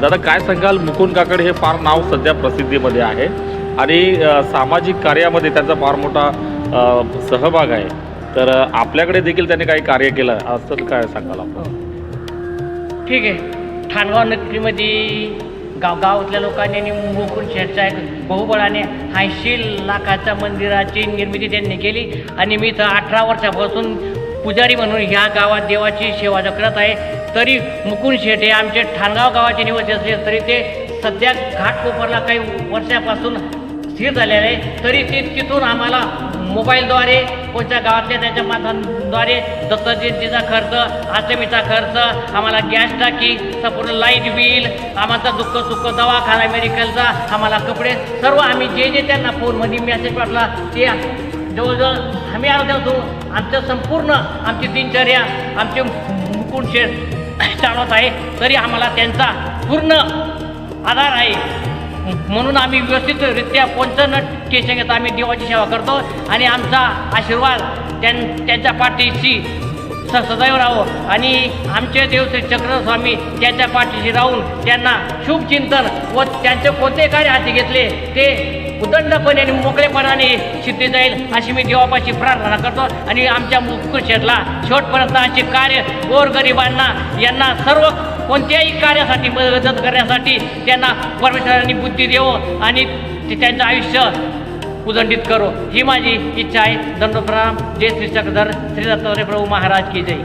दादा काय सांगाल? मुकुंद काकड हे फार नाव सध्या प्रसिद्धीमध्ये आहे. आणि सामाजिक कार्यामध्ये त्यांचा फार मोठा सहभाग आहे. तर आपल्याकडे देखील त्यांनी काही कार्य केलं असं काय सांगाल आपण? हो. ठीक आहे. ठाणगाव नगरीमध्ये गाव गावातल्या लोकांनी आणि मुकुंद शेठच्या एक बहुबळाने ऐंशी लाखाच्या मंदिराची निर्मिती त्यांनी केली. आणि मी तर अठरा वर्षापासून पुजारी म्हणून ह्या गावात देवाची सेवा करत आहे. तरी मुकुंद शेटे हे आमचे ठाणगाव गावाचे निवासी असले तरी ते सध्या घाटकोपरला काही वर्षापासून स्थिर झालेले आहे. तरी ते तिथून आम्हाला मोबाईलद्वारे कोणत्या गावातल्या त्याच्या माध्यमाद्वारे दत्तजयंतीचा खर्च अष्टमीचा खर्च आम्हाला गॅस टाकी संपूर्ण लाइट बिल आम्हाला दुःख सुख दवाखाना मेडिकलचा आम्हाला कपडे सर्व आम्ही जे जे त्यांना फोनमध्ये मेसेज पाठला ते जवळजवळ आम्ही आलो होतो आमचं संपूर्ण आमची दिनचर्या आमचे मुकुंद शेठ चालवत आहे तरी आम्हाला त्यांचा पूर्ण आधार आहे. म्हणून आम्ही व्यवस्थितरित्या कोणतं न टेन्शन घेता आम्ही देवाची सेवा करतो आणि आमचा आशीर्वाद त्यां त्यांच्या पाठीशी स सदैव राहो. आणि आमचे देव श्री चक्रस्वामी त्यांच्या पाठीशी राहून त्यांना शुभचिंतन व त्यांचे कोणते कार्य हाती घेतले ते उदंडपणे आणि मोकळेपणाने सिद्धी जाईल अशी मी देवापाशी प्रार्थना करतो. आणि आमच्या मुकुट शेठला शेवटपर्यंत असे कार्य गोरगरिबांना यांना सर्व कोणत्याही कार्यासाठी मदत करण्यासाठी त्यांना परमेश्वरांनी बुद्धी देवो आणि ते त्यांचं आयुष्य उदंडित करो. ही माझी इच्छा आहे. दंडोप्रणाम जय श्री चक्रधर श्री दत्तात्रय प्रभू महाराज की जय.